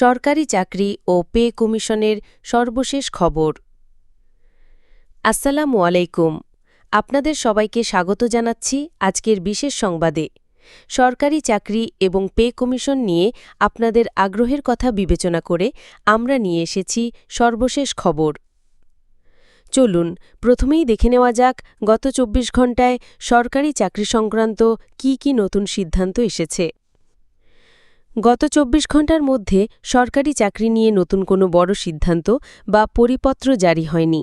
সরকারি চাকরি ও পে কমিশনের সর্বশেষ খবর। আসসালামু আলাইকুম। আপনাদের সবাইকে স্বাগত জানাচ্ছি আজকের বিশেষ সংবাদে। সরকারি চাকরি এবং পে কমিশন নিয়ে আপনাদের আগ্রহের কথা বিবেচনা করে আমরা নিয়ে এসেছি সর্বশেষ খবর। চলুন, প্রথমেই দেখে নেওয়া যাক গত চব্বিশ ঘণ্টায় সরকারি চাকরি সংক্রান্ত কি কি নতুন সিদ্ধান্ত এসেছে। গত চব্বিশ ঘণ্টার মধ্যে সরকারি চাকরি নিয়ে নতুন কোনো বড় সিদ্ধান্ত বা পরিপত্র জারি হয়নি।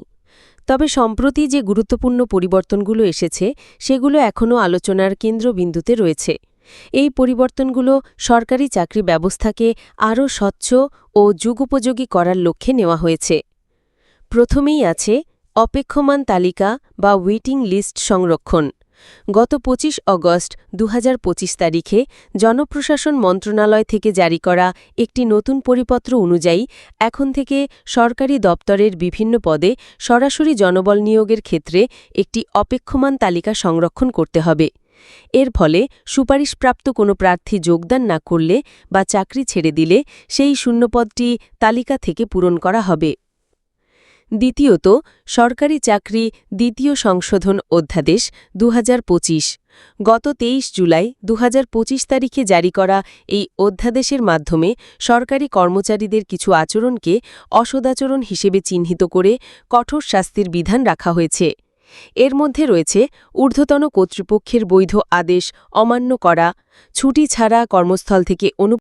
তবে সম্প্রতি যে গুরুত্বপূর্ণ পরিবর্তনগুলো এসেছে, সেগুলো এখনও আলোচনার কেন্দ্রবিন্দুতে রয়েছে। এই পরিবর্তনগুলো সরকারি চাকরি ব্যবস্থাকে আরও স্বচ্ছ ও যুগোপযোগী করার লক্ষ্যে নেওয়া হয়েছে। প্রথমেই আছে অপেক্ষমান তালিকা বা ওয়েটিং লিস্ট সংরক্ষণ। গত ২৫ অগস্ট দু হাজার পঁচিশ তারিখে জনপ্রশাসন মন্ত্রণালয় থেকে জারি করা একটি নতুন পরিপত্র অনুযায়ী এখন থেকে সরকারি দপ্তরের বিভিন্ন পদে সরাসরি জনবল নিয়োগের ক্ষেত্রে একটি অপেক্ষমান তালিকা সংরক্ষণ করতে হবে। এর ফলে সুপারিশপ্রাপ্ত কোনো প্রার্থী যোগদান না করলে বা চাকরি ছেড়ে দিলে সেই শূন্যপদটি তালিকা থেকে পূরণ করা হবে। দ্বিতীয়ত, সরকারি চাকরি দ্বিতীয় সংশোধন অধ্যাদেশ দু হাজার পঁচিশ। গত তেইশ জুলাই দু হাজার পঁচিশ তারিখে জারি করা এই অধ্যাদেশের মাধ্যমে সরকারি কর্মচারীদের কিছু আচরণকে অসদাচরণ হিসেবে চিহ্নিত করে কঠোর শাস্তির বিধান রাখা হয়েছে। এর মধ্যে রয়েছে ঊর্ধ্বতন কর্তৃপক্ষের বৈধ আদেশ অমান্য করা, ছুটি ছাড়া কর্মস্থল থেকে অনু